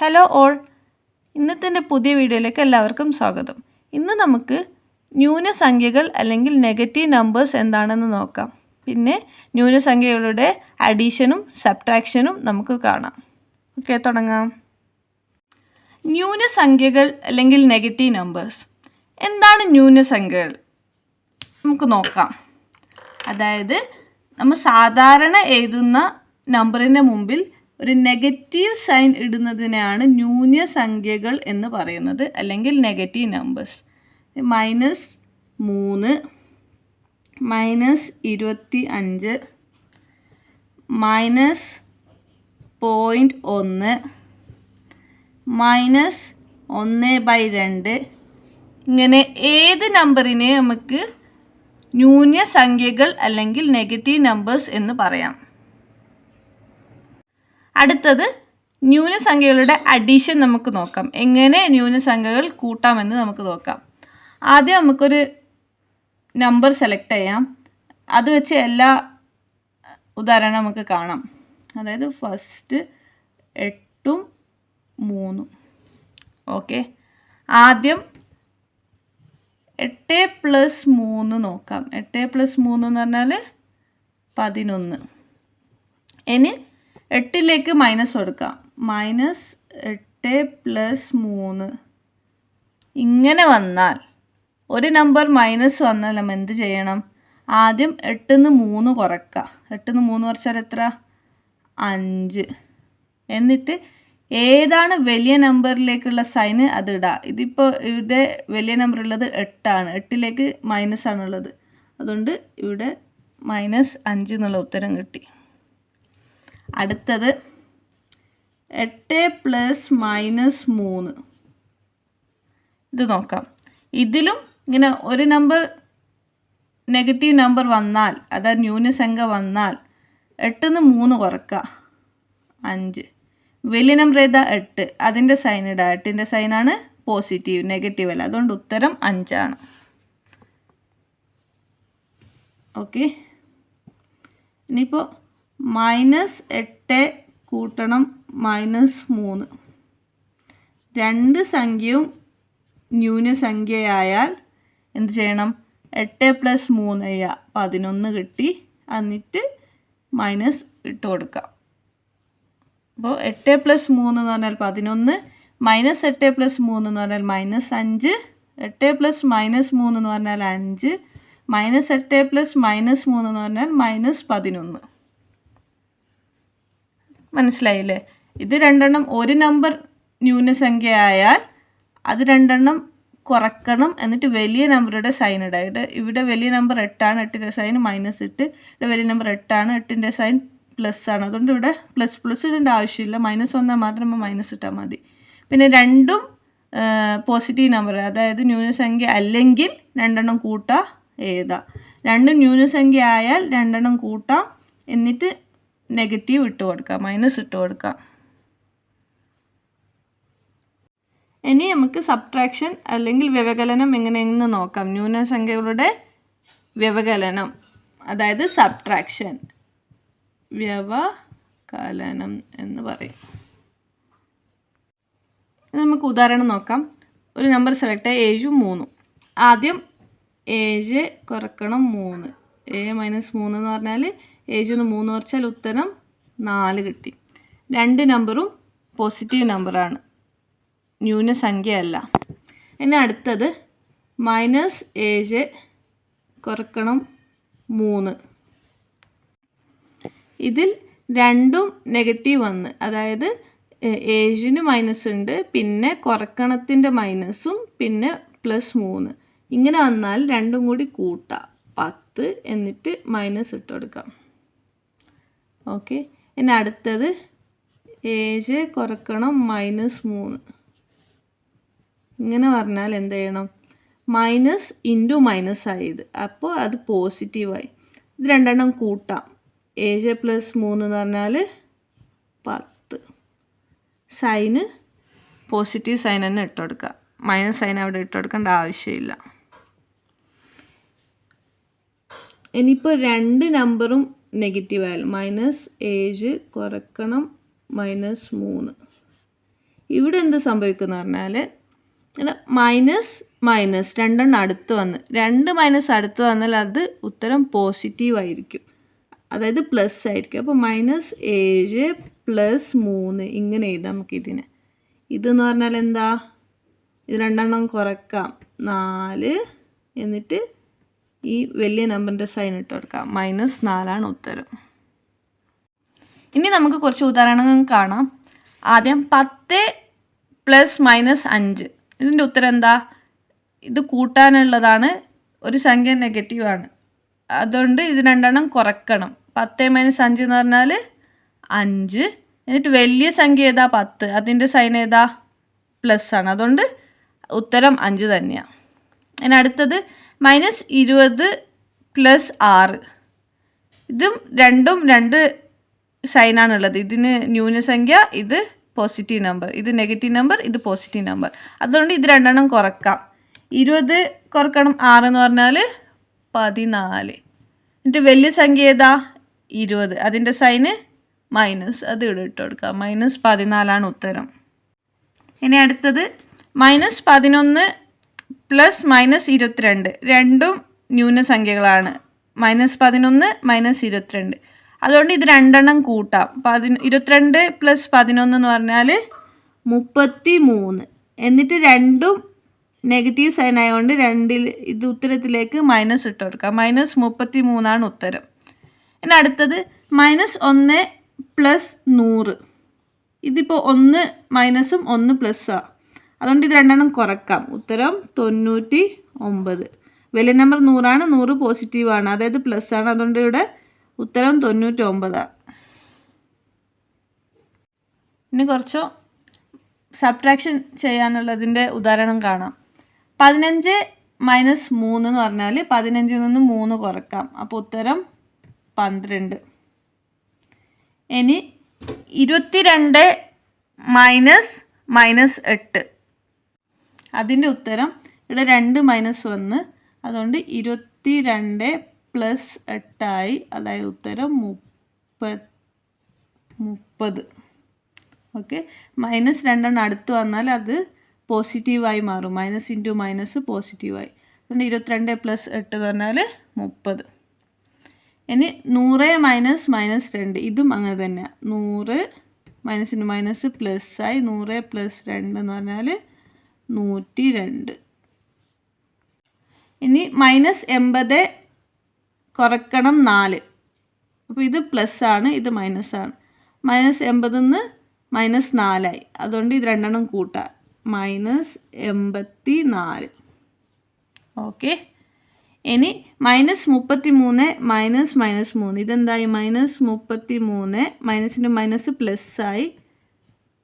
Hello all ഇന്നത്തെ പുതിയ വീഡിയോയിലേക്ക് എല്ലാവർക്കും സ്വാഗതം. ഇന്ന് നമുക്ക് ന്യൂനസംഖ്യകൾ അല്ലെങ്കിൽ നെഗറ്റീവ് നമ്പേഴ്സ് എന്താണെന്ന് നോക്കാം. പിന്നെ ന്യൂനസംഖ്യകളുടെ അഡീഷനും സബ്ട്രാക്ഷനും നമുക്ക് കാണാം. ഓക്കെ തുടങ്ങാം. ന്യൂനസംഖ്യകൾ അല്ലെങ്കിൽ നെഗറ്റീവ് നമ്പേഴ്സ് എന്താണ് ന്യൂനസംഖ്യകൾ? നമുക്ക് നോക്കാം. അതായത് നമ്മൾ സാധാരണ എഴുതുന്ന നമ്പറിന്റെ മുമ്പിൽ ഒരു നെഗറ്റീവ് സൈൻ ഇടുന്നതിനെയാണ് ന്യൂനസംഖ്യകൾ എന്ന് പറയുന്നത്. അല്ലെങ്കിൽ നെഗറ്റീവ് നമ്പേഴ്സ് മൈനസ് മൂന്ന് മൈനസ് ഇരുപത്തി അഞ്ച് മൈനസ് പോയിന്റ് ഒന്ന് മൈനസ് ഒന്ന് ബൈ രണ്ട്. ഇങ്ങനെ ഏത് നമ്പറിനെ നമുക്ക് ന്യൂനസംഖ്യകൾ അല്ലെങ്കിൽ നെഗറ്റീവ് നമ്പേഴ്സ് എന്ന് പറയാം. അടുത്തത് ന്യൂനസംഖ്യകളുടെ അഡീഷൻ നമുക്ക് നോക്കാം. എങ്ങനെ ന്യൂനസംഖ്യകൾ കൂട്ടാമെന്ന് നമുക്ക് നോക്കാം. ആദ്യം നമുക്കൊരു നമ്പർ സെലക്ട് ചെയ്യാം. അത് വെച്ച് എല്ലാ ഉദാഹരണം നമുക്ക് കാണാം. അതായത് ഫസ്റ്റ് എട്ടും മൂന്നും. ഓക്കെ ആദ്യം എട്ട് പ്ലസ് മൂന്ന് നോക്കാം. എട്ട് പ്ലസ് മൂന്ന് എന്ന് പറഞ്ഞാൽ പതിനൊന്ന്. ഇനി എട്ടിലേക്ക് മൈനസ് കൊടുക്കാം. മൈനസ് എട്ട് പ്ലസ് മൂന്ന്. ഇങ്ങനെ വന്നാൽ ഒരു നമ്പർ മൈനസ് വന്നാൽ നമ്മൾ എന്ത് ചെയ്യണം? ആദ്യം എട്ടിന്ന് മൂന്ന് കുറക്കുക എട്ടിന്ന് മൂന്ന് കുറച്ചാൽ എത്ര? അഞ്ച്. എന്നിട്ട് ഏതാണ് വലിയ നമ്പറിലേക്കുള്ള സൈന് അത് ഇടുക ഇതിപ്പോൾ ഇവിടെ വലിയ നമ്പർ ഉള്ളത് എട്ടാണ്. എട്ടിലേക്ക് മൈനസ് ആണുള്ളത്. അതുകൊണ്ട് ഇവിടെ മൈനസ് അഞ്ച് എന്നുള്ള ഉത്തരം കിട്ടി. അടുത്തത് എട്ട് പ്ലസ് മൈനസ് മൂന്ന്. ഇത് നോക്കാം. ഇതിലും ഇങ്ങനെ ഒരു നമ്പർ നെഗറ്റീവ് നമ്പർ വന്നാൽ അതായത് ന്യൂനസംഖ്യ വന്നാൽ എട്ടിന്ന് മൂന്ന് കുറക്കുക. അഞ്ച്. വലിയ നമ്പർ ഏതാ? എട്ട്. അതിന്റെ സൈൻ ഇടുക എട്ടിന്റെ സൈനാണ് പോസിറ്റീവ് നെഗറ്റീവ് അല്ല? അതുകൊണ്ട് ഉത്തരം അഞ്ചാണ്. ഓക്കെ ഇനിയിപ്പോൾ മൈനസ് എട്ട് കൂട്ടണം മൈനസ് മൂന്ന്. രണ്ട് സംഖ്യയും ന്യൂനസംഖ്യയായാൽ എന്ത് ചെയ്യണം? എട്ട് പ്ലസ് മൂന്ന് ചെയ്യുക പതിനൊന്ന് കിട്ടി. എന്നിട്ട് മൈനസ് ഇട്ട് കൊടുക്കാം. അപ്പോൾ എട്ട് പ്ലസ് മൂന്ന് എന്ന് പറഞ്ഞാൽ പതിനൊന്ന്. മൈനസ് എട്ട് പ്ലസ് മൂന്ന് എന്ന് പറഞ്ഞാൽ മൈനസ് അഞ്ച്. എട്ട് പ്ലസ് മൈനസ് മൂന്ന് എന്ന് പറഞ്ഞാൽ അഞ്ച്. മൈനസ് എട്ട് പ്ലസ് മൈനസ് മൂന്ന് എന്ന് പറഞ്ഞാൽ മൈനസ് പതിനൊന്ന്. മനസ്സിലായില്ലേ? ഇത് രണ്ടെണ്ണം ഒരു നമ്പർ ന്യൂനസംഖ്യ ആയാൽ അത് രണ്ടെണ്ണം കുറക്കണം എന്നിട്ട് വലിയ നമ്പറുടെ സൈൻ ഇടുക ഇവിടെ ഇവിടെ വലിയ നമ്പർ എട്ടാണ് എട്ടിന്റെ സൈൻ മൈനസ് ഇട്ട് ഇവിടെ വലിയ നമ്പർ എട്ടാണ് എട്ടിന്റെ സൈൻ പ്ലസ് ആണ്. അതുകൊണ്ട് ഇവിടെ പ്ലസ് പ്ലസ് ഇടേണ്ട ആവശ്യമില്ല. മൈനസ് വന്നാൽ മാത്രം മൈനസ് ഇട്ടാൽ മതി. പിന്നെ രണ്ടും പോസിറ്റീവ് നമ്പർ അതായത് ന്യൂനസംഖ്യ അല്ലെങ്കിൽ രണ്ടെണ്ണം കൂട്ടാം ഏതാ. രണ്ടും ന്യൂനസംഖ്യ ആയാൽ രണ്ടെണ്ണം കൂട്ടാം. എന്നിട്ട് നെഗറ്റീവ് ഇട്ട് കൊടുക്കാം. മൈനസ് ഇട്ട് കൊടുക്കാം. ഇനി നമുക്ക് സബ്ട്രാക്ഷൻ അല്ലെങ്കിൽ വ്യവകലനം എങ്ങനെയെന്ന് നോക്കാം. ന്യൂനസംഖ്യകളുടെ വ്യവകലനം അതായത് സബ്ട്രാക്ഷൻ വ്യവകലനം എന്ന് പറയും. നമുക്ക് ഉദാഹരണം നോക്കാം. ഒരു നമ്പർ സെലക്ട് ചെയ്യുക ഏഴും മൂന്നും. ആദ്യം ഏഴ് കുറക്കണം മൂന്ന്. ഏഴ് മൈനസ് മൂന്ന് എന്ന് പറഞ്ഞാൽ നിന്ന് മൂന്ന് കുറച്ചാൽ ഉത്തരം നാല് കിട്ടി. രണ്ട് നമ്പറും പോസിറ്റീവ് നമ്പറാണ് ന്യൂനസംഖ്യയല്ല. ഇനി അടുത്തത് മൈനസ് ഏഴ് കുറക്കണം മൂന്ന്. ഇതിൽ രണ്ടും നെഗറ്റീവ് വന്ന് അതായത് ഏഴിന് മൈനസ് ഉണ്ട് പിന്നെ കുറക്കണത്തിന്റെ മൈനസും പിന്നെ പ്ലസ് മൂന്ന്. ഇങ്ങനെ വന്നാൽ രണ്ടും കൂടി കൂട്ടാം. പത്ത് എന്നിട്ട് മൈനസ് ഇട്ട് കൊടുക്കാം. ഓക്കെ. ഇനി അടുത്തത് ഏഴ് കുറക്കണം മൈനസ് മൂന്ന്. ഇങ്ങനെ പറഞ്ഞാൽ എന്ത് ചെയ്യണം? മൈനസ് ഇന്റു മൈനസ് ആയത്. അപ്പോൾ അത് പോസിറ്റീവായി ഇത് രണ്ടെണ്ണം കൂട്ടാം. ഏഴ് പ്ലസ് മൂന്ന് എന്ന് പറഞ്ഞാൽ പത്ത്. സൈന് പോസിറ്റീവ് സൈൻ തന്നെ ഇട്ട് കൊടുക്കുക മൈനസ് സൈൻ അവിടെ ഇട്ട് കൊടുക്കേണ്ട ആവശ്യമില്ല. ഇനിയിപ്പോൾ രണ്ട് നമ്പറും നെഗറ്റീവ് ആയാലും മൈനസ് ഏഴ് കുറക്കണം മൈനസ് മൂന്ന്. ഇവിടെ എന്ത് സംഭവിക്കുന്ന പറഞ്ഞാൽ മൈനസ് മൈനസ് രണ്ടെണ്ണം അടുത്ത് വന്ന് രണ്ട് മൈനസ് അടുത്ത് വന്നാൽ അത് ഉത്തരം പോസിറ്റീവ് ആയിരിക്കും. അതായത് പ്ലസ് ആയിരിക്കും. അപ്പോൾ മൈനസ് ഏഴ് പ്ലസ് മൂന്ന് ഇങ്ങനെ എഴുതാം നമുക്ക് ഇതിനെ ഇതെന്ന് പറഞ്ഞാൽ എന്താ? ഇത് രണ്ടെണ്ണം കുറക്കാം. നാല് എന്നിട്ട് ഈ വലിയ നമ്പറിന്റെ സൈൻ ഇട്ട് കൊടുക്കാം. മൈനസ് നാലാണ് ഉത്തരം. ഇനി നമുക്ക് കുറച്ച് ഉദാഹരണങ്ങൾ കാണാം. ആദ്യം പത്ത് പ്ലസ് മൈനസ് അഞ്ച്. ഇതിന്റെ ഉത്തരം എന്താ? ഇത് കൂട്ടാനുള്ളതാണ്. ഒരു സംഖ്യ നെഗറ്റീവാണ് അതുകൊണ്ട് ഇത് രണ്ടെണ്ണം കുറക്കണം. പത്ത് മൈനസ് അഞ്ച് എന്ന് പറഞ്ഞാൽ അഞ്ച്. എന്നിട്ട് വലിയ സംഖ്യ ഏതാ? പത്ത്. അതിന്റെ സൈൻ ഏതാ? പ്ലസ് ആണ്. അതുകൊണ്ട് ഉത്തരം അഞ്ച് തന്നെയാണ് ഇനി അടുത്തത് മൈനസ് ഇരുപത് പ്ലസ് ആറ്. ഇതും രണ്ടും രണ്ട് സൈനാണുള്ളത് ഇതിന് ന്യൂനസംഖ്യ ഇത് പോസിറ്റീവ് നമ്പർ ഇത് നെഗറ്റീവ് നമ്പർ ഇത് പോസിറ്റീവ് നമ്പർ അതുകൊണ്ട് ഇത് രണ്ടെണ്ണം കുറക്കാം. ഇരുപത് കുറക്കണം ആറ് എന്ന് പറഞ്ഞാൽ പതിനാല്. എന്നിട്ട് വലിയ സംഖ്യ ഏതാ? ഇരുപത്. അതിന്റെ സൈന് മൈനസ് അത് ഇവിടെ ഇട്ട് കൊടുക്കുക മൈനസ് പതിനാലാണ് ഉത്തരം. ഇനി അടുത്തത്. മൈനസ് പതിനൊന്ന് പ്ലസ് മൈനസ് ഇരുപത്തിരണ്ട്. രണ്ടും ന്യൂനസംഖ്യകളാണ് മൈനസ് പതിനൊന്ന് മൈനസ് ഇരുപത്തിരണ്ട്. അതുകൊണ്ട് ഇത് രണ്ടെണ്ണം കൂട്ടാം. പതി ഇരുപത്തിരണ്ട് പ്ലസ് പതിനൊന്ന് എന്ന് പറഞ്ഞാൽ മുപ്പത്തി മൂന്ന് എന്നിട്ട് രണ്ടും നെഗറ്റീവ് സൈൻ ആയതുകൊണ്ട് രണ്ടിൽ ഇത് ഉത്തരത്തിലേക്ക് മൈനസ് ഇട്ട് കൊടുക്കാം. മൈനസ് മുപ്പത്തി മൂന്നാണ് ഉത്തരം. ഇനി അടുത്തത് മൈനസ് ഒന്ന് പ്ലസ് നൂറ്. ഇതിപ്പോൾ ഒന്ന് മൈനസും ഒന്ന് പ്ലസ്സാണ് അതുകൊണ്ട് ഇത് രണ്ടെണ്ണം കുറക്കാം. ഉത്തരം തൊണ്ണൂറ്റി ഒമ്പത് വലിയ നമ്പർ നൂറാണ് നൂറ് പോസിറ്റീവാണ് അതായത് പ്ലസ് ആണ്. അതുകൊണ്ട് ഇവിടെ ഉത്തരം തൊണ്ണൂറ്റി ഒമ്പതാണ് ഇനി കുറച്ചോ സബ്ട്രാക്ഷൻ ചെയ്യാനുള്ളതിന്റെ ഉദാഹരണം കാണാം. പതിനഞ്ച് മൈനസ് മൂന്ന് എന്ന് പറഞ്ഞാൽ പതിനഞ്ചിൽ നിന്ന് മൂന്ന് കുറക്കാം. അപ്പോൾ ഉത്തരം പന്ത്രണ്ട്. ഇനി ഇരുപത്തിരണ്ട് മൈനസ് മൈനസ് എട്ട്. അതിന്റെ ഉത്തരം ഇവിടെ രണ്ട് മൈനസ് വന്ന് അതുകൊണ്ട് ഇരുപത്തി രണ്ട് പ്ലസ് എട്ടായി അതായത് ഉത്തരം മുപ്പത് മുപ്പത്. ഓക്കെ മൈനസ് രണ്ടെണ്ണം അടുത്ത് വന്നാൽ അത് പോസിറ്റീവായി മാറും. മൈനസ് ഇന്റു മൈനസ് പോസിറ്റീവായി അതുകൊണ്ട് ഇരുപത്തിരണ്ട് പ്ലസ് എട്ട് എന്ന് പറഞ്ഞാൽ മുപ്പത്. ഇനി നൂറ് മൈനസ് മൈനസ് രണ്ട്. ഇതും അങ്ങനെ തന്നെയാണ് നൂറ് മൈനസ് ഇന്റു മൈനസ് പ്ലസ് ആയി നൂറ് പ്ലസ് രണ്ട് എന്ന് പറഞ്ഞാൽ നൂറ്റി രണ്ട് ഇനി മൈനസ് എൺപത് കുറക്കണം നാല്. അപ്പോൾ ഇത് പ്ലസ് ആണ് ഇത് മൈനസ് ആണ്. മൈനസ് എൺപതിൽ നിന്ന് മൈനസ് നാലായി. അതുകൊണ്ട് ഇത് രണ്ടെണ്ണം കൂട്ടാം. മൈനസ് എൺപത്തി നാല് ഓക്കെ. ഇനി മൈനസ് മുപ്പത്തി മൂന്ന് മൈനസ് മൈനസ് മൂന്ന്. ഇതെന്തായി? മൈനസ് മുപ്പത്തി മൂന്ന് മൈനസിന്റെ മൈനസ് പ്ലസ് ആയി.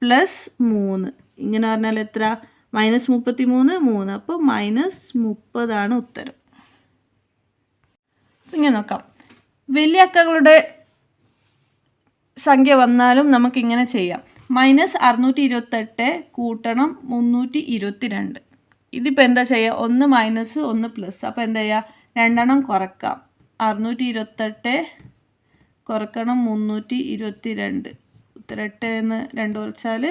പ്ലസ് മൂന്ന്. ഇങ്ങനെ പറഞ്ഞാൽ എത്ര? മൈനസ് മുപ്പത്തി മൂന്ന്. മൂന്ന് അപ്പോൾ മൈനസ് മുപ്പതാണ് ഉത്തരം. ഇങ്ങനെ നോക്കാം. വലിയ അക്കകളുടെ സംഖ്യ വന്നാലും നമുക്കിങ്ങനെ ചെയ്യാം. മൈനസ് അറുന്നൂറ്റി ഇരുപത്തെട്ട് കൂട്ടണം മുന്നൂറ്റി ഇരുപത്തി രണ്ട് ഇതിപ്പോൾ എന്താ ചെയ്യുക ഒന്ന് മൈനസ് ഒന്ന് പ്ലസ്. അപ്പോൾ എന്താ ചെയ്യുക രണ്ടെണ്ണം കുറക്കാം. അറുന്നൂറ്റി ഇരുപത്തെട്ട് കുറക്കണം മുന്നൂറ്റി ഇരുപത്തി രണ്ട് ഉത്തരട്ട് എന്ന് രണ്ട് കുറച്ചാൽ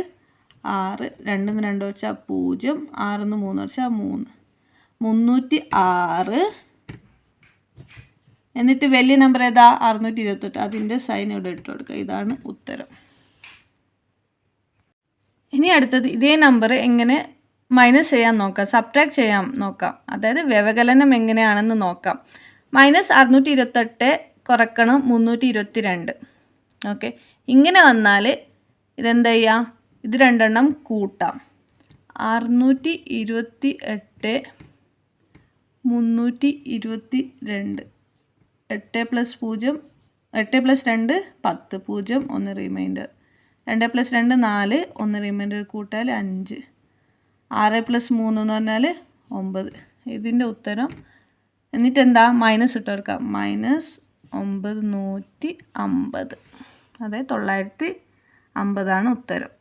ആറ് രണ്ടിന്ന് രണ്ട് വെച്ചാൽ പൂജ്യം ആറിന്ന് മൂന്ന് വെച്ചാൽ മൂന്ന്. മുന്നൂറ്റി ആറ് എന്നിട്ട് വലിയ നമ്പർ ഏതാ? അറുന്നൂറ്റി ഇരുപത്തെട്ട് അതിന്റെ സൈൻ ഇവിടെ ഇട്ട് കൊടുക്കുക ഇതാണ് ഉത്തരം. ഇനി അടുത്തത് ഇതേ നമ്പർ എങ്ങനെ മൈനസ് ചെയ്യാൻ നോക്കാം. സബ്ട്രാക്ട് ചെയ്യാൻ നോക്കാം. അതായത് വ്യവകലനം എങ്ങനെയാണെന്ന് നോക്കാം. മൈനസ് അറുന്നൂറ്റി ഇരുപത്തെട്ട് കുറക്കണം മുന്നൂറ്റി ഇരുപത്തി രണ്ട് ഓക്കെ ഇങ്ങനെ വന്നാൽ ഇതെന്താ ചെയ്യുക ഇത് രണ്ടെണ്ണം കൂട്ടാം. അറുന്നൂറ്റി ഇരുപത്തി എട്ട് മുന്നൂറ്റി ഇരുപത്തി രണ്ട് എട്ട് പ്ലസ് പൂജ്യം എട്ട് പ്ലസ് രണ്ട് പത്ത്. പൂജ്യം ഒന്ന് റിമൈൻഡർ രണ്ട് പ്ലസ് രണ്ട് നാല്. ഒന്ന് റിമൈൻഡർ കൂട്ടാൽ അഞ്ച്. ആറ് പ്ലസ് മൂന്ന് എന്ന് പറഞ്ഞാൽ ഒമ്പത്. ഇതിന്റെ ഉത്തരം എന്നിട്ട് എന്താ മൈനസ് ഇട്ട് കൊടുക്കാം മൈനസ് ഒമ്പത് നൂറ്റി അമ്പത്. അതായത് തൊള്ളായിരത്തി അമ്പതാണ് ഉത്തരം.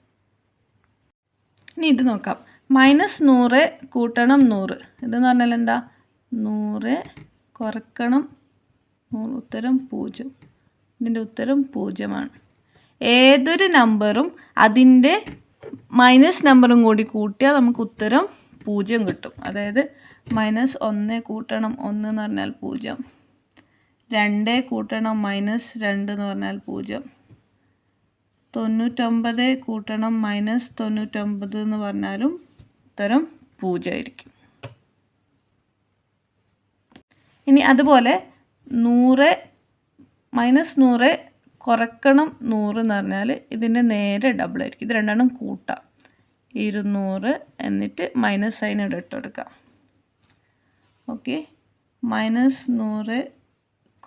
ഇനി ഇത് നോക്കാം. മൈനസ് നൂറ് കൂട്ടണം നൂറ്. ഇതെന്ന് പറഞ്ഞാൽ എന്താ? നൂറ് കുറക്കണം നൂറ്. ഉത്തരം പൂജ്യം. ഇതിന്റെ ഉത്തരം പൂജ്യമാണ്. ഏതൊരു നമ്പറും അതിന്റെ മൈനസ് നമ്പറും കൂടി കൂട്ടിയാൽ നമുക്ക് ഉത്തരം പൂജ്യം കിട്ടും. അതായത് മൈനസ് ഒന്ന് കൂട്ടണം ഒന്ന് എന്ന് പറഞ്ഞാൽ പൂജ്യം. രണ്ട് കൂട്ടണം മൈനസ് രണ്ട് എന്ന് പറഞ്ഞാൽ പൂജ്യം. തൊണ്ണൂറ്റൊമ്പത് കൂട്ടണം മൈനസ് തൊണ്ണൂറ്റൊമ്പത് എന്ന് പറഞ്ഞാലും ഉത്തരം പൂജ്യമായിരിക്കും. ഇനി അതുപോലെ നൂറ് മൈനസ് നൂറ് കുറക്കണം നൂറ് എന്ന് പറഞ്ഞാൽ ഇതിന്റെ നേരെ ഡബിൾ ആയിരിക്കും. ഇത് രണ്ടെണ്ണം കൂട്ടാം. ഇരുന്നൂറ് എന്നിട്ട് മൈനസ് സൈൻ ഇവിടെ ഇട്ട് കൊടുക്കാം. ഓക്കെ മൈനസ് നൂറ്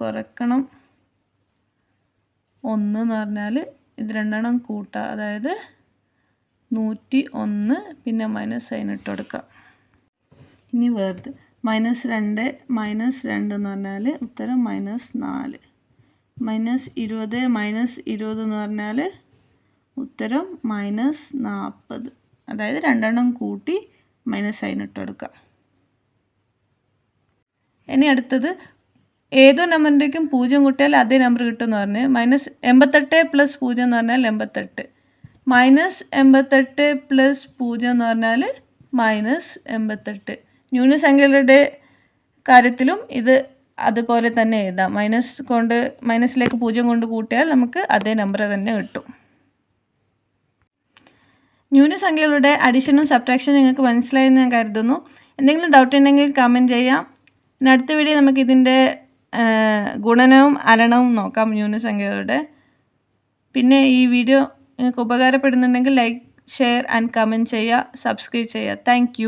കുറക്കണം ഒന്ന് എന്ന് പറഞ്ഞാൽ ഇത് രണ്ടെണ്ണം കൂട്ടുക അതായത് നൂറ്റി ഒന്ന് പിന്നെ മൈനസ് സൈൻ ഇട്ട് കൊടുക്കാം. ഇനി വേർത് മൈനസ് രണ്ട് മൈനസ് രണ്ട് എന്ന് പറഞ്ഞാൽ ഉത്തരം മൈനസ് നാല്. മൈനസ് ഇരുപത് മൈനസ് ഇരുപത് എന്ന് പറഞ്ഞാൽ ഉത്തരം മൈനസ് നാൽപ്പത് അതായത് രണ്ടെണ്ണം കൂട്ടി മൈനസ് സൈൻ ഇട്ട് കൊടുക്കാം. ഇനി അടുത്തത് ഏതോ നമ്പറിന്റെക്കും പൂജ്യം കൂട്ടിയാൽ അതേ നമ്പർ കിട്ടുമെന്ന് പറഞ്ഞ്. മൈനസ് എൺപത്തെട്ട് പ്ലസ് പൂജ്യം എന്ന് പറഞ്ഞാൽ എൺപത്തെട്ട്. മൈനസ് എൺപത്തെട്ട് പ്ലസ് പൂജ്യം എന്ന് പറഞ്ഞാൽ മൈനസ് എൺപത്തെട്ട്. ന്യൂനസംഖ്യകളുടെ കാര്യത്തിലും ഇത് അതുപോലെ തന്നെ എഴുതാം. മൈനസ് കൊണ്ട് മൈനസിലേക്ക് പൂജ്യം കൊണ്ട് കൂട്ടിയാൽ നമുക്ക് അതേ നമ്പർ തന്നെ കിട്ടും. ന്യൂനസംഖ്യകളുടെ അഡീഷനും സബ്ട്രാക്ഷനും നിങ്ങൾക്ക് മനസ്സിലായെന്ന് ഞാൻ കരുതുന്നു. എന്തെങ്കിലും ഡൗട്ട് ഉണ്ടെങ്കിൽ കമന്റ് ചെയ്യാം. അടുത്ത വീഡിയോ നമുക്ക് ഇതിന്റെ ഗുണനവും അരണവും നോക്കാം ന്യൂനസംഖ്യകളുടെ. പിന്നെ ഈ വീഡിയോ നിങ്ങൾക്ക് ഉപകാരപ്പെടുന്നുണ്ടെങ്കിൽ ലൈക്ക് ഷെയർ ആൻഡ് കമന്റ് ചെയ്യുക. സബ്സ്ക്രൈബ് ചെയ്യുക. താങ്ക്